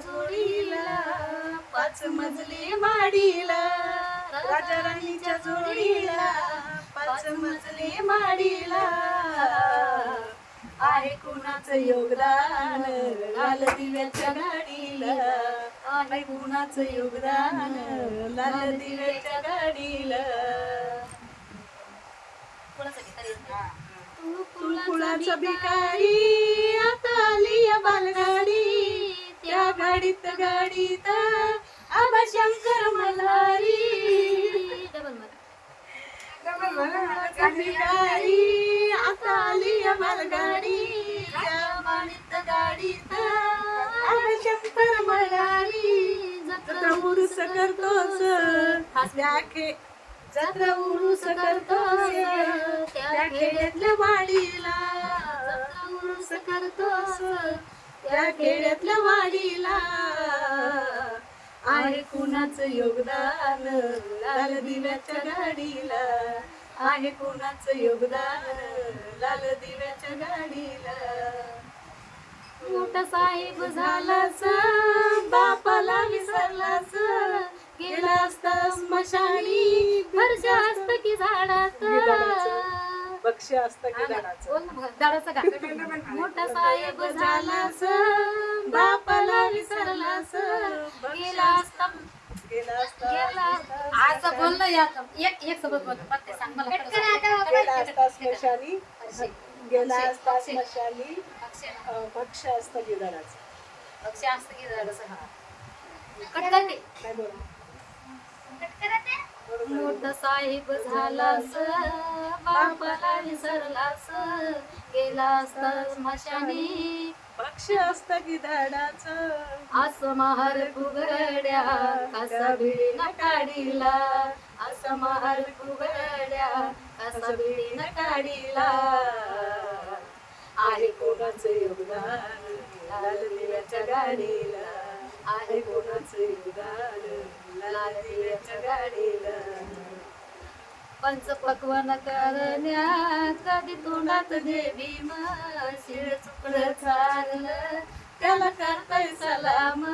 जोडीला पाच मजली माडीला. राजा राणीच्या जोडीला पाच मजली माडीला. आहे कुणाचं योगदान? लाल दिव्याच्या गाडीला. आहे कुणाचं योगदान? लाल दिव्याच्या गाडीला. तू फुलाचा भिकारी? त्या गाडीत. आबा शंकर मल्हारी. भिकारी आता आली बालगाडी त्या गाडीत. आबा शंकर मल्हारी. जत्रा उरुस करतोस. त्या खे जत्रा उरुस करतोस. त्या खेड्यातल्या वाडीला. उरुस करतोस. त्या खेड्यातल्या वाडीला. आहे कुणाचं योगदान लाल दिव्याच्या गाडीला? आहे कुणाचं योगदान लाल दिव्याच्या गाडीला? मोठा साहेब झालाच बापाला विसरलाच गेला असता स्मशानी घरच्या जास्त की झाडात बक्ष असतं की मोठा साहेब झालास बापाला विसरलास गेला असता. गेला असता गेला असं बोललं या एक एक सोबत बोल. प्रत्येक सांग मला. खरं सांग. गेला असता स्मशानी. गेला असता. स्मशानी. भक्ष असतं की झाडाचं अक्षय असतं की झालं असं हा. कट करते काय बोला मोठा साहेब झालास बापाला विसरलास गेला असता स्मशानी भक्ष असतं की झाडाचं असं महार फुगड्या कसा बिळीन काढीला. असं महार फुगड्या कसा बिळीन काढीला. आहे कोणाचं योगदान? लाल दिव्याच्या गाडीला. आहे कोणाचं योगदान लाल दिव्याच्या गाडीला पंचपक्वान करण्या कधी तोंडात देवी शिळ चुकड चाललं त्याला करताय सलाम.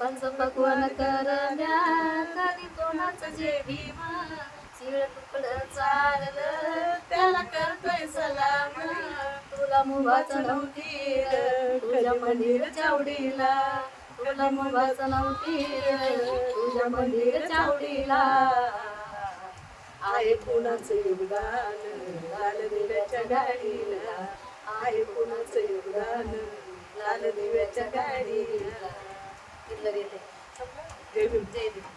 पंचपक्वान करण्या कधी तोंडात जे भीम शिळ चाललं त्याला करतोय सलाम. तुला मुभाचं नव्हती तुझ्या मंदिर चावडीला. तुला मुभाचं नव्हती तुझ्या मंदिर चावडीला. आहे कोणाचं योगदान लाल दिव्याच्या गाडीला. आहे कोणाचं योगदान लाल दिव्याच्या गाडीला. जय भीम.